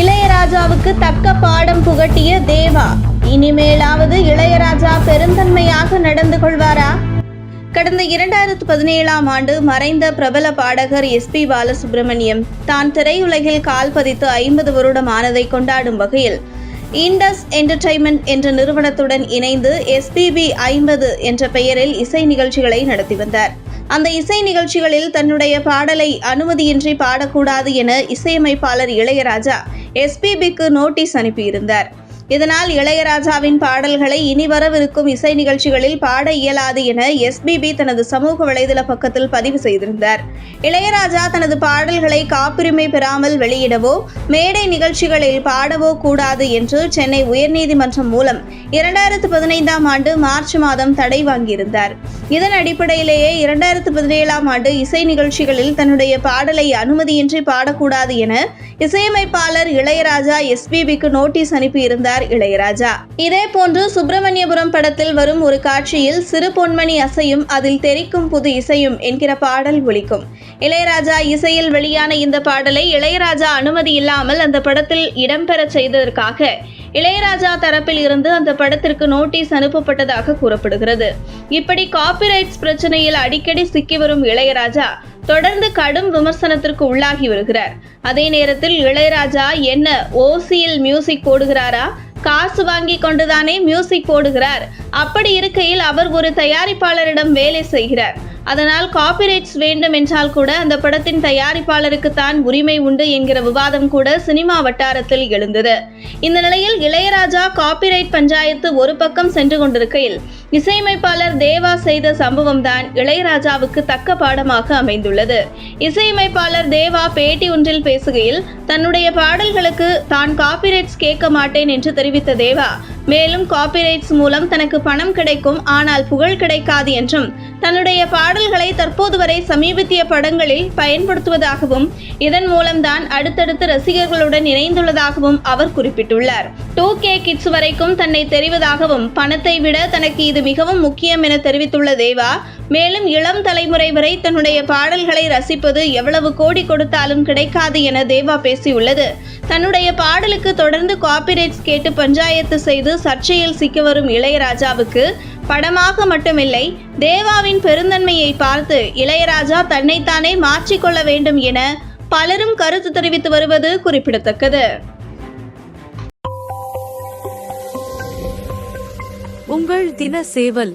இளையராஜாவுக்கு தக்க பாடம் புகட்டிய தேவா. இனிமேலாவது இளையராஜா பெருந்தன்மையாக நடந்து கொள்வாரா? கடந்த இரண்டாயிரத்து பதினேழாம் ஆண்டு மறைந்த பிரபல பாடகர் எஸ் பி பாலசுப்ரமணியம் தான் திரையுலகில் கால் பதித்து ஐம்பது வருடம் ஆனதை கொண்டாடும் வகையில் இண்டஸ் என்டர்டைன்மெண்ட் என்ற நிறுவனத்துடன் இணைந்து எஸ்பிபி ஐம்பது என்ற பெயரில் இசை நிகழ்ச்சிகளை நடத்தி வந்தார். அந்த இசை நிகழ்ச்சிகளில் தன்னுடைய பாடலை அனுமதியின்றி பாடக்கூடாது என இசையமைப்பாளர் இளையராஜா எஸ்பிபிக்கு நோட்டீஸ் அனுப்பியிருந்தார். இதனால் இளையராஜாவின் பாடல்களை இனி வரவிருக்கும் இசை நிகழ்ச்சிகளில் பாட இயலாது என எஸ்பிபி தனது சமூக வலைதள பக்கத்தில் பதிவு செய்திருந்தார். இளையராஜா தனது பாடல்களை காப்புரிமை பெறாமல் வெளியிடவோ மேடை நிகழ்ச்சிகளில் பாடவோ கூடாது என்று சென்னை உயர்நீதிமன்றம் மூலம் இரண்டாயிரத்து பதினைந்தாம் ஆண்டு மார்ச் மாதம் தடை வாங்கியிருந்தார். இதன் அடிப்படையிலேயே இரண்டாயிரத்து பதினேழாம் ஆண்டு இசை நிகழ்ச்சிகளில் தன்னுடைய பாடலை அனுமதியின்றி பாடக்கூடாது என இசையமைப்பாளர் இளையராஜா எஸ்பிபிக்கு நோட்டீஸ் அனுப்பியிருந்தார் இளையராஜா. இதே போன்று சுப்பிரமணியபுரம் படத்தில் வரும் ஒரு காட்சியில் சிறு பொன்மணி அசையும் அதில் தெரிக்கும் புது இசையும் என்கிற பாடல் ஒலிக்கும். இளையராஜா இசையில் வெளியான இந்த பாடலை இளையராஜா அனுமதி இல்லாமல் அந்த படத்தில் இடம்பெறச் செய்ததற்காக இளையராஜா தரப்பில் இருந்து அந்த படத்திற்கு நோட்டீஸ் அனுப்பப்பட்டதாக கூறப்படுகிறது. இப்படி காப்பிரைட்ஸ் பிரச்சனையில் அடிக்கடி சிக்கி வரும் இளையராஜா தொடர்ந்து கடும் விமர்சனத்திற்கு உள்ளாகி வருகிறார். அதே நேரத்தில் இளையராஜா என்ன ஓசியில் மியூசிக் போடுகிறாரா காசு வாங்கி கொண்டுதானே மியூசிக் போடுகிறார் அப்படி இருக்கையில் அவர் ஒரு தயாரிப்பாளரிடம் வேலை செய்கிறார். அதனால் காப்பிரைட்ஸ் வேண்டும் என்றால் கூட அந்த படத்தின் தயாரிப்பாளருக்கு தான் உரிமை உண்டு என்கிற விவாதம் கூட சினிமா வட்டாரத்தில் எழுந்தது. இந்த நிலையில் இளையராஜா காப்பிரைட் பஞ்சாயத்து ஒரு பக்கம் சென்று கொண்டிருக்கையில் இசையமைப்பாளர் தேவா செய்த சம்பவம் தான் இளையராஜாவுக்கு தக்க பாடமாக அமைந்துள்ளது. இசையமைப்பாளர் தேவா பேட்டி ஒன்றில் பேசுகையில் தன்னுடைய பாடல்களுக்கு தான் காப்பிரைட்ஸ் கேட்க மாட்டேன் என்று தெரிவித்த தேவா மேலும் காப்பிரைட்ஸ் மூலம் தனக்கு பணம் கிடைக்கும் ஆனால் புகழ் கிடைக்காது என்றும் தன்னுடைய பாடல்களை தற்போது வரை சமீபத்திய படங்களில் பயன்படுத்துவதாகவும் இதன் மூலம்தான் அடுத்தடுத்து ரசிகர்களுடன் இணைந்துள்ளதாகவும் அவர் குறிப்பிட்டுள்ளார். டூ கே கிட்ஸ் வரைக்கும் தன்னை தெரிவதாகவும் பணத்தை விட தனக்கு இது மிகவும் முக்கியம் என தெரிவித்துள்ள தேவா மேலும் இளம் தலைமுறை வரை தன்னுடைய பாடல்களை ரசிப்பது எவ்வளவு கோடி கொடுத்தாலும் கிடைக்காது என தேவா பேசியுள்ளது. தன்னுடைய பாடலுக்கு தொடர்ந்து காப்பிரைட்ஸ் கேட்டு பஞ்சாயத்து செய்து சர்ச்சையில் சிக்க வரும் இளையராஜாவுக்கு படமாக மட்டுமில்லை தேவாவின் பெருந்தன்மையை பார்த்து இளையராஜா தன்னைத்தானே மாற்றிக்கொள்ள வேண்டும் என பலரும் கருத்து தெரிவித்து வருவது குறிப்பிடத்தக்கது. உங்கள் தின சேவல்